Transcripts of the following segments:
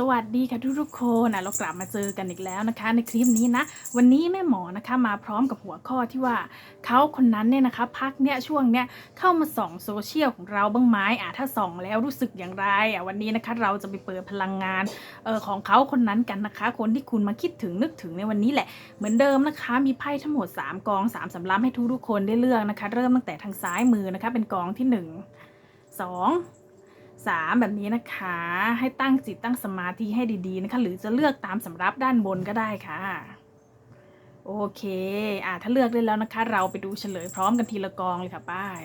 สวัสดีค่ะทุกทุกๆคนอะเรากลับมาเจอกันอีกแล้วนะคะ ในคลิปนี้นะ วันนี้แม่หมอนะคะมาพร้อมกับหัวข้อที่ว่าเขาคนนั้นเนี่ยนะคะ พักเนี่ยช่วงเนี้ยเข้ามาส่องโซเชียลของเราบ้างไหมอะถ้าส่องแล้วรู้สึกอย่างไรอะวันนี้นะคะเราจะไปเปิดพลังงานเออของเขาคนนั้นกันนะคะ คนที่คุณมาคิดถึงนึกถึงในวันนี้แหละ เหมือนเดิมนะคะ มีไพ่ทั้งหมด 3 กอง 3สำรับให้ทุกทุกๆคนได้เลือกนะคะ เริ่มตั้งแต่ทางซ้ายมือนะคะ เป็นกองที่ 1 2 สามแบบนี้นะคะ ให้ตั้งจิตตั้งสมาธิให้ดีๆนะคะ หรือจะเลือกตามสำรับด้านบนก็ได้ค่ะ โอเค อ่าถ้าเลือกได้แล้วนะคะ เราไปดูเฉลยพร้อมกันทีละกองเลยค่ะป้าย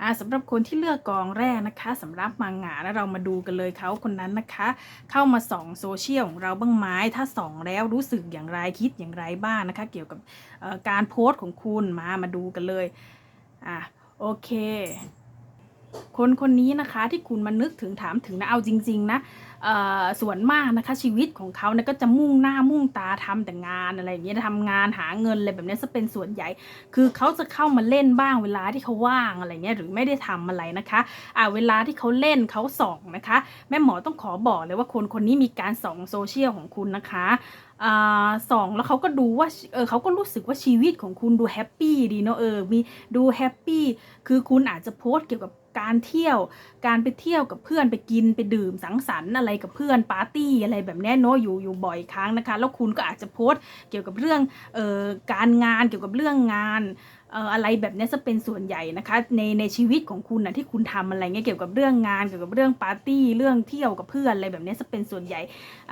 อ่าสำหรับคนที่เลือกกองแรกนะคะสำหรับมังงะแล้วเรามาดูกันเลยเขาคนนั้นนะคะ เข้ามาส่องโซเชียลของเราบ้างไหมถ้าส่องแล้วรู้สึกอย่างไรคิดอย่างไรบ้างนะคะ เกี่ยวกับการโพสต์ของคุณมามาดูกันเลยอะโอเค คนคนนี้นะคะที่คุณมานึกถึงถามถึงนะเอาจริง ๆ นะส่วนมากนะคะชีวิตของเขาเนี่ยก็จะมุ่งหน้ามุ่งตาทำแต่งานอะไรอย่างเงี้ยทำงานหาเงินอะไรแบบนี้จะเป็นส่วนใหญ่ คือเขาจะเข้ามาเล่นบ้างเวลาที่เขาว่างอะไรเงี้ยหรือไม่ได้ทำอะไรนะคะอ่าเวลาที่เขาเล่นเขาส่องนะคะ แม่หมอต้องขอบอกเลยว่าคนคนนี้มีการส่องโซเชียลของคุณนะคะอ่าส่องแล้วเขาก็ดูว่าเออเขาก็รู้สึกว่าชีวิตของคุณดูแฮปปี้ดีเนาะเออมีดูแฮปปี้คือคุณอาจจะโพสต์เกี่ยวกับการเที่ยว การไปเที่ยวกับเพื่อนไปกินไปดื่มสังสรรค์อะไรกับเพื่อนปาร์ตี้อะไรแบบนี้เนาะอยู่อยู่บ่อยครั้งนะคะ แล้วคุณก็อาจจะโพสต์เกี่ยวกับเรื่องเอ่อการงานเกี่ยวกับเรื่องงาน อะไรแบบนี้จะเป็นส่วนใหญ่นะคะ ในในชีวิตของคุณนะที่คุณทำอะไรเงี้ยเกี่ยวกับเรื่องงานเกี่ยวกับเรื่องปาร์ตี้เรื่องเที่ยวกับเพื่อนอะไรแบบนี้จะเป็นส่วนใหญ่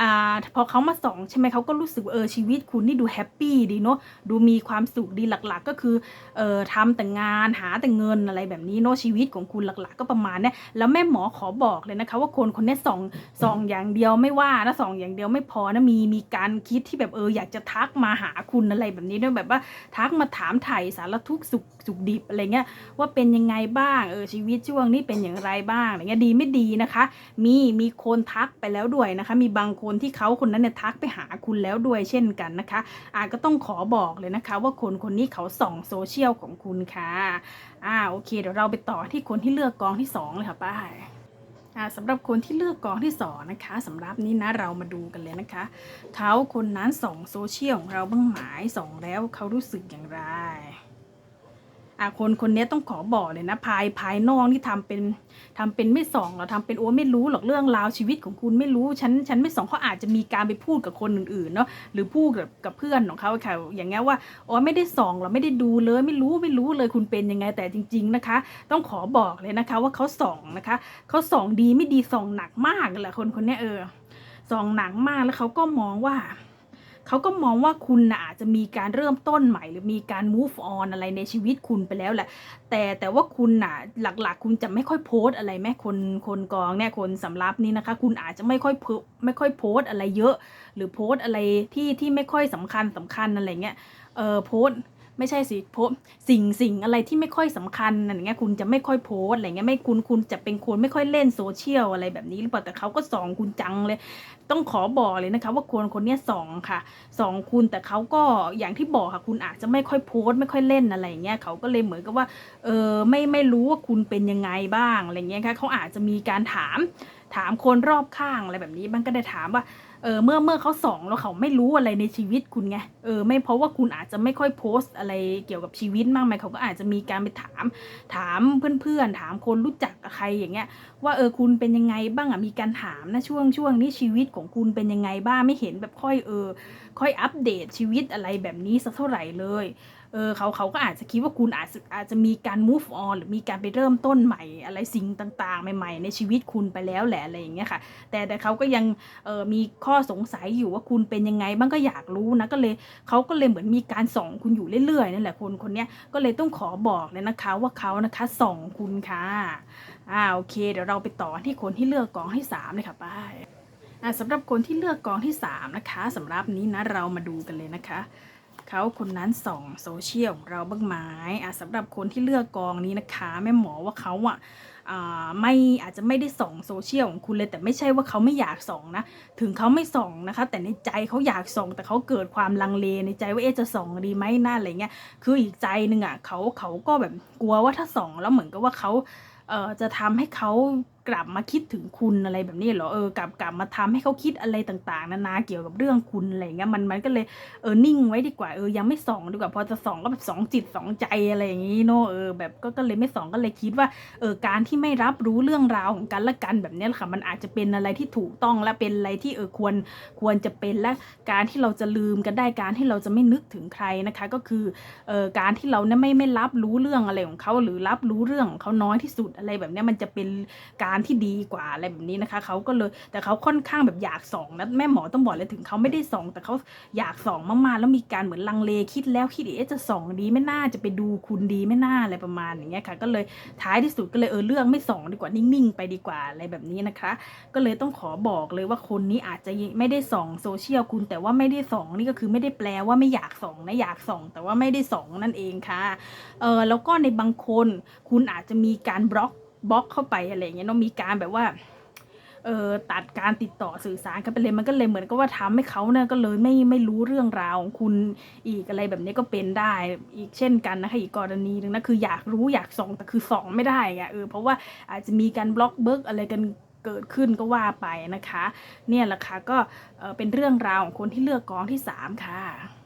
อ่าพอเขามาส่องใช่ไหมเขาก็รู้สึกเออชีวิตคุณนี่ดูแฮปปี้ดีเนาะดูมีความสุขดีหลัก ๆ ก็คือเอ่อทำแต่งานหาแต่เงินอะไรแบบนี้เนาะชีวิตของคุณหลัก ๆ ก็ประมาณนี้แล้วแม่หมอขอบอกเลยนะคะ ว่าคนคนนี้ส่องส่องอย่างเดียวไม่ว่านะส่องอย่างเดียวไม่พอนะมีมีการคิดที่แบบเอออยากจะทักมาหาคุณอะไรแบบนี้ด้วยแบบว่าทักมาถามไถ่สารทุกสุขสุขดิบอะไรเงี้ยว่าเป็นยังไงบ้างเออชีวิตช่วงนี้เป็นอย่างไรบ้างอะไรเงี้ยดีไม่ดีนะคะ มีมีคนทักไปแล้วด้วยนะคะ มีบางคนที่เขาคนนั้นเนี่ยทักไปหาคุณแล้วด้วยเช่นกันนะคะอาก็ต้องขอบอกเลยนะคะ ว่าคนคนนี้เขาส่องโซเชียลของคุณค่ะอ่าโอเค เดี๋ยวเราไปต่อที่คนที่เลือกกองที่สองเลยค่ะป้าอ่าสำหรับคนที่เลือกกองที่สองนะคะสำหรับนี้นะเรามาดูกันเลยนะคะเขาคนนั้นส่องโซเชียลของเราบ้างหมายส่องแล้วเขารู้สึกอย่างไร อะคนคนนี้ต้องขอบอกเลยนะภายภายนอกที่ทำเป็นทำเป็นไม่ส่องเราทำเป็นโอ้ไม่รู้หรอกเรื่องราวชีวิตของคุณไม่รู้ฉันฉันไม่ส่องเขาอาจจะมีการไปพูดกับคนอื่นๆเนาะหรือพูดกับกับเพื่อนของเขาค่ะอย่างเงี้ยว่าอ๋อไม่ได้ส่องเราไม่ได้ดูเลยไม่รู้ไม่รู้เลยคุณเป็นยังไงแต่จริง ๆนะคะ ต้องขอบอกเลยนะคะ ว่าเขาส่องนะคะเขาส่องดีไม่ดีส่องหนักมากแหละคนคนนี้เออส่องหนักมากแล้วเขาก็มองว่า เขาก็มองว่าคุณน่ะอาจจะมีการเริ่มต้นใหม่ หรือมีการ move on อะไรในชีวิตคุณไปแล้วแหละ แต่แต่ว่าคุณน่ะหลักๆ คุณจะไม่ค่อยโพสอะไรแม่คนคนกองเนี่ยคนสำรับนี่นะคะ คุณอาจจะไม่ค่อยโพไม่ค่อยโพสอะไรเยอะ หรือโพสอะไรที่ที่ไม่ค่อยสำคัญสำคัญอะไรเงี้ยเออโพส ไม่ใช่สิโพสสิ่งสิ่งอะไรที่ไม่ค่อยสำคัญอะไรเงี้ยคุณจะไม่ค่อยโพสอะไรเงี้ยไม่คุณคุณจะเป็นคนไม่ค่อยเล่นโซเชียลอะไรแบบนี้หรือเปล่าแต่เขาก็สองคุณจังเลย ต้องขอบอกเลยนะคะ ว่าคนคนนี้สองค่ะสองคุณแต่เขาก็อย่างที่บอกค่ะ คุณอาจจะไม่ค่อยโพสไม่ค่อยเล่นอะไรเงี้ยเขาก็เลยเหมือนกับว่าเออไม่ไม่รู้ว่าคุณเป็นยังไงบ้างอะไรเงี้ยค่ะเขาอาจจะมีการถาม ถามคนรอบข้างอะไรแบบนี้บ้างก็ได้ถามว่าเออเมื่อเมื่อเขาส่องแล้วเขาไม่รู้อะไรในชีวิตคุณไงเออไม่เพราะว่าคุณอาจจะไม่ค่อยโพสต์อะไรเกี่ยวกับชีวิตมากมายเขาก็อาจจะมีการไปถาม ถามเพื่อนๆ ถามคนรู้จักใครอย่างเงี้ย ว่าเออคุณเป็นยังไงบ้างอะมีการถามนะช่วงช่วงนี้ชีวิตของคุณเป็นยังไงบ้างไม่เห็นแบบค่อยเออค่อยอัปเดตชีวิตอะไรแบบนี้สักเท่าไหร่เลย เออเขาเขาก็อาจจะคิดว่าคุณอาจจะอาจจะมีการ move on หรือมีการไปเริ่มต้นใหม่อะไรสิ่งต่างๆ ใหม่ ๆ ในชีวิตคุณไปแล้วแหละอะไรอย่างเงี้ยค่ะ แต่แต่เขาก็ยังเออมีข้อสงสัยอยู่ว่าคุณเป็นยังไงบ้างก็อยากรู้นะก็เลยเขาก็เลยเหมือนมีการส่องคุณอยู่เรื่อยๆนั่นแหละคนคนเนี้ยก็เลยต้องขอบอกเลยนะคะว่าเขานะคะส่องคุณค่ะอ่าโอเค เดี๋ยวเราไปต่อที่คนที่เลือกกองให้สามเลยค่ะป้ายอ่าสำหรับคนที่เลือกกองที่สามนะคะสำหรับนี้นะเรามาดูกันเลยนะคะ เขาคนนั้นส่องโซเชียลของเราบ้างไหมอะสำหรับคนที่เลือกกองนี้นะคะแม่หมอว่าเขาอะไม่อาจจะไม่ได้ส่องโซเชียลของคุณเลย แต่ไม่ใช่ว่าเขาไม่อยากส่องนะ ถึงเขาไม่ส่องนะคะ แต่ในใจเขาอยากส่องแต่เขาเกิดความลังเลในใจว่าเอ๊ะจะส่องดีไหมน่าอะไรเงี้ยคืออีกใจหนึ่งอะเขาเขาก็แบบกลัวว่าถ้าส่องแล้วเหมือนกับว่าเขาเจะทำให้เขา กลับมาคิดถึงคุณอะไรแบบนี้เหรอเออกลับกลับมาทำให้เขาคิดอะไรต่าง ๆ นานาเกี่ยวกับเรื่องคุณอะไรเงี้ยมันมันก็เลยเออนิ่งไว้ดีกว่าเออยังไม่ส่องดีกว่าพอจะส่องก็แบบสองจิตสองใจอะไรอย่างงี้เนอะเออแบบก็ก็เลยไม่ส่องก็เลยคิดว่าเออการที่ไม่รับรู้เรื่องราวของกันและกันแบบนี้แหละค่ะมันอาจจะเป็นอะไรที่ถูกต้องและเป็นอะไรที่เออควรควรจะเป็นและการที่เราจะลืมกันได้การที่เราจะไม่นึกถึงใครนะคะ ก็คือเออการที่เราเนี่ยไม่ไม่รับรู้เรื่องอะไรของเขาหรือรับรู้เรื่องของเขาน้อยที่สุดอะไรแบบนี้มันจะเป็นการที่ดีกว่าอะไรแบบนี้นะคะเขาก็เลยแต่เขาค่อนข้างแบบอยากส่องนะแม่หมอต้องบอกเลยถึงเขาไม่ได้ส่อง แต่เขาอยากส่องมากๆแล้วมีการเหมือนลังเลคิดแล้วคิดอีกจะส่องดีไม่น่าจะไปดูคุณดีไม่น่าอะไรประมาณอย่างเงี้ยค่ะ ก็เลยท้ายที่สุดก็เลยเออเรื่องไม่ส่องดีกว่านิ่งๆ ไปดีกว่าอะไรแบบนี้นะคะ ก็เลยต้องขอบอกเลยว่าคนนี้อาจจะไม่ได้ส่องโซเชียลคุณ แต่ว่าไม่ได้ส่องนี่ก็คือไม่ได้แปลว่าไม่อยากส่องนะอยากส่อง แต่ว่าไม่ได้ส่องนั่นเองค่ะเออแล้วก็ในบางคนคุณอาจจะมีการบล็อก บล็อกเข้าไปอะไรเงี้ยเนาะมีการแบบว่าเออตัดการติดต่อสื่อสารกันไปเลยมันก็เลยเหมือนกับว่าทำให้เขาเนี่ยก็เลยไม่ไม่รู้เรื่องราวของคุณอีกอะไรแบบนี้ก็เป็นได้อีกเช่นกันนะคะอีกกรณีหนึ่งนะคืออยากรู้อยากส่องแต่คือส่องไม่ได้อะเออเพราะว่าอาจจะมีการบล็อกเบิร์กอะไรกันเกิดขึ้นก็ว่าไปนะคะ เนี่ยแหละค่ะก็เออเป็นเรื่องราวของคนที่เลือกกองที่สามค่ะ